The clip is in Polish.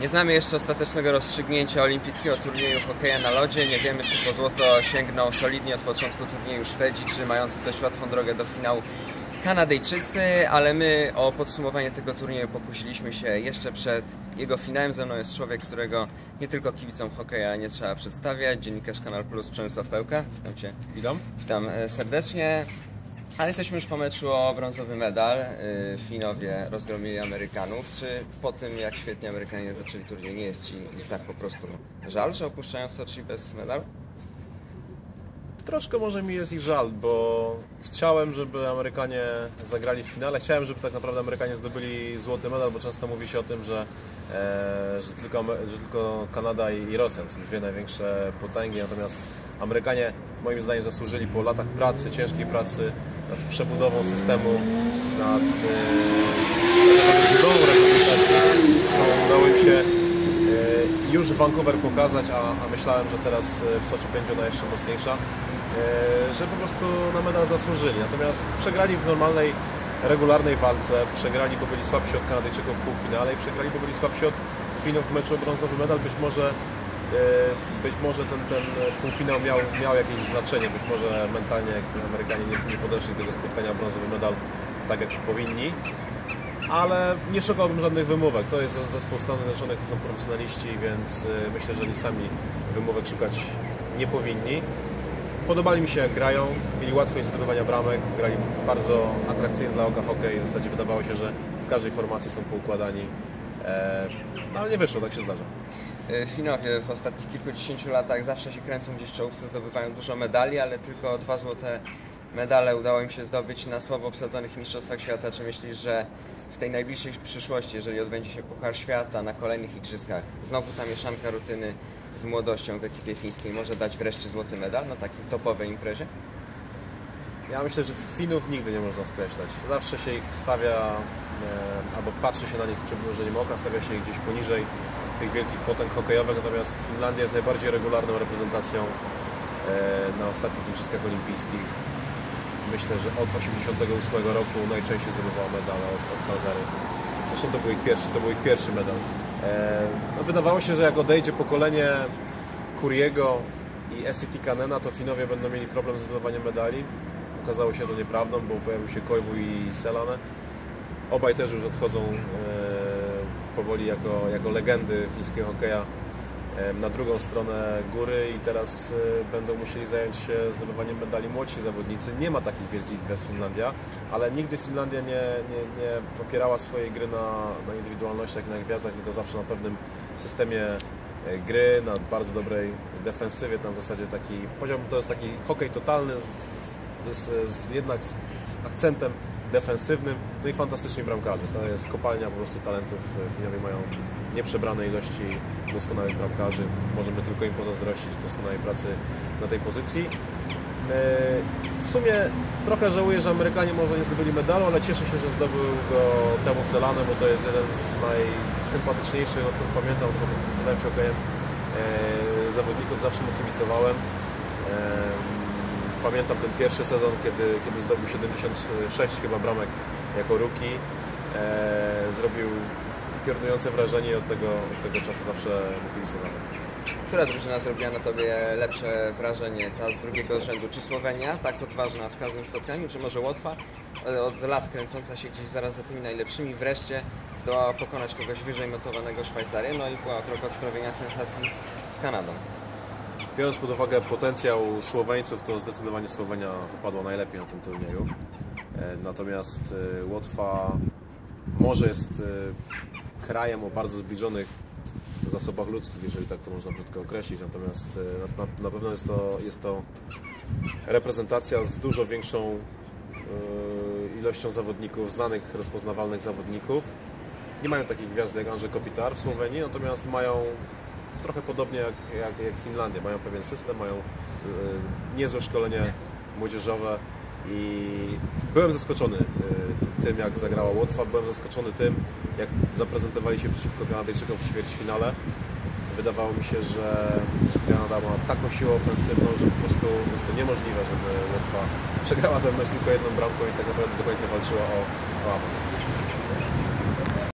Nie znamy jeszcze ostatecznego rozstrzygnięcia olimpijskiego turnieju hokeja na lodzie. Nie wiemy, czy po złoto sięgną solidnie od początku turnieju Szwedzi, czy mający dość łatwą drogę do finału Kanadyjczycy, ale my o podsumowanie tego turnieju pokusiliśmy się jeszcze przed jego finałem. Ze mną jest człowiek, którego nie tylko kibicom hokeja nie trzeba przedstawiać, dziennikarz Kanal Plus Przemysław Pełka. Witam Cię. Witam. Witam e, serdecznie. Ale jesteśmy już po meczu o brązowy medal. Y, Finowie rozgromili Amerykanów. Czy po tym, jak świetnie Amerykanie zaczęli turniej, nie jest Ci ich tak po prostu żal, że opuszczają Soczi bez medalu? Troszkę może mi jest ich żal, bo chciałem, żeby Amerykanie zagrali w finale. Chciałem, żeby tak naprawdę Amerykanie zdobyli złoty medal, bo często mówi się o tym, że, e, że, tylko, że tylko Kanada i, i Rosja to są dwie największe potęgi, natomiast Amerykanie moim zdaniem zasłużyli po latach pracy, ciężkiej pracy nad przebudową systemu, nad e, budową reprezentacji, którą udało im się e, już Vancouver pokazać, a, a myślałem, że teraz e, w Soczi będzie ona jeszcze mocniejsza, że po prostu na medal zasłużyli. Natomiast przegrali w normalnej, regularnej walce, przegrali, bo byli słabsi od Kanadyjczyków w półfinale i przegrali, bo byli słabsi od Finów w meczu o brązowy medal. Być może, być może ten, ten półfinał miał, miał jakieś znaczenie, być może mentalnie Amerykanie nie, nie podeszli do tego spotkania o brązowy medal tak jak powinni ale nie szukałbym żadnych wymówek. To jest zespół Stanów Zjednoczonych, to są profesjonaliści, więc y, myślę, że oni sami wymówek szukać nie powinni. Podobali mi się jak grają, mieli łatwość zdobywania bramek, grali bardzo atrakcyjny dla oka hokej. W zasadzie wydawało się, że w każdej formacji są poukładani. E, no ale nie wyszło, tak się zdarza. Y, Finowie w ostatnich kilkudziesięciu latach zawsze się kręcą gdzieś w czołówce, zdobywają dużo medali, ale tylko dwa złote medale udało im się zdobyć na słabo obsadzonych Mistrzostwach Świata. Czy myślisz, że w tej najbliższej przyszłości, jeżeli odbędzie się Puchar Świata na kolejnych igrzyskach, znowu ta mieszanka rutyny z młodością w ekipie fińskiej może dać wreszcie złoty medal na takiej topowej imprezie? Ja myślę, że Finów nigdy nie można skreślać. Zawsze się ich stawia, e, albo patrzy się na nich z przymrużeniem oka, stawia się ich gdzieś poniżej tych wielkich potęg hokejowych, natomiast Finlandia jest najbardziej regularną reprezentacją e, na ostatnich Igrzyskach Olimpijskich. Myślę, że od 1988 roku najczęściej zdobywała medale od, od Calgary. Zresztą to był ich pierwszy, to był ich pierwszy medal. E, no, wydawało się, że jak odejdzie pokolenie Kuriego i SCT Kanena, to Finowie będą mieli problem ze zdobywaniem medali. Okazało się to nieprawdą, bo pojawił się Koivu i Selane. Obaj też już odchodzą e, powoli jako, jako legendy fińskiego hokeja na drugą stronę góry i teraz e, będą musieli zająć się zdobywaniem medali młodsi zawodnicy. Nie ma takich wielkich gwiazd Finlandia, ale nigdy Finlandia nie, nie, nie opierała swojej gry na, na indywidualnościach na gwiazdach, tylko zawsze na pewnym systemie e, gry, na bardzo dobrej defensywie. Tam w zasadzie taki, powiedziałbym, to jest taki hokej totalny, z, z, z, jednak z, z akcentem defensywnym, no i fantastyczni bramkarze. To jest kopalnia po prostu talentów. Finowie mają nieprzebrane ilości doskonałych bramkarzy. Możemy tylko im pozazdrościć doskonałej pracy na tej pozycji. E, W sumie trochę żałuję, że Amerykanie może nie zdobyli medalu, ale cieszę się, że zdobył go temu Selane, bo to jest jeden z najsympatyczniejszych, odkąd pamiętam, odkąd interesowałem się hokejem e, zawodników, zawsze mu kibicowałem. Pamiętam ten pierwszy sezon, kiedy, kiedy zdobył 76 chyba bramek jako rookie. E, zrobił piorunujące wrażenie od tego, od tego czasu zawsze mu. Która drużyna zrobiła na Tobie lepsze wrażenie, ta z drugiego rzędu? Czy Słowenia, tak odważna w każdym spotkaniu, czy może Łotwa, e, od lat kręcąca się gdzieś zaraz za tymi najlepszymi, wreszcie zdołała pokonać kogoś wyżej notowanego Szwajcarię, no i była krok od sprawienia sensacji z Kanadą. Biorąc pod uwagę potencjał Słoweńców, to zdecydowanie Słowenia wypadła najlepiej na tym turnieju. E, Natomiast e, Łotwa może jest e, krajem o bardzo zbliżonych zasobach ludzkich, jeżeli tak to można brzydko określić. Natomiast na, pewno jest to, jest to reprezentacja z dużo większą ilością zawodników, znanych, rozpoznawalnych zawodników. Nie mają takich gwiazd jak Andrzej Kopitar w Słowenii, natomiast mają trochę podobnie jak, jak, jak Finlandia. Mają pewien system, mają e, niezłe szkolenie młodzieżowe i byłem zaskoczony e, tym, jak zagrała Łotwa. Byłem zaskoczony tym, jak zaprezentowali się przeciwko Kanadyjczykom w ćwierćfinale. Wydawało mi się, że, że Kanada ma taką siłę ofensywną, że po prostu jest to niemożliwe, żeby Łotwa przegrała ten mecz tylko jedną bramką i tak naprawdę do końca walczyła o, o awans.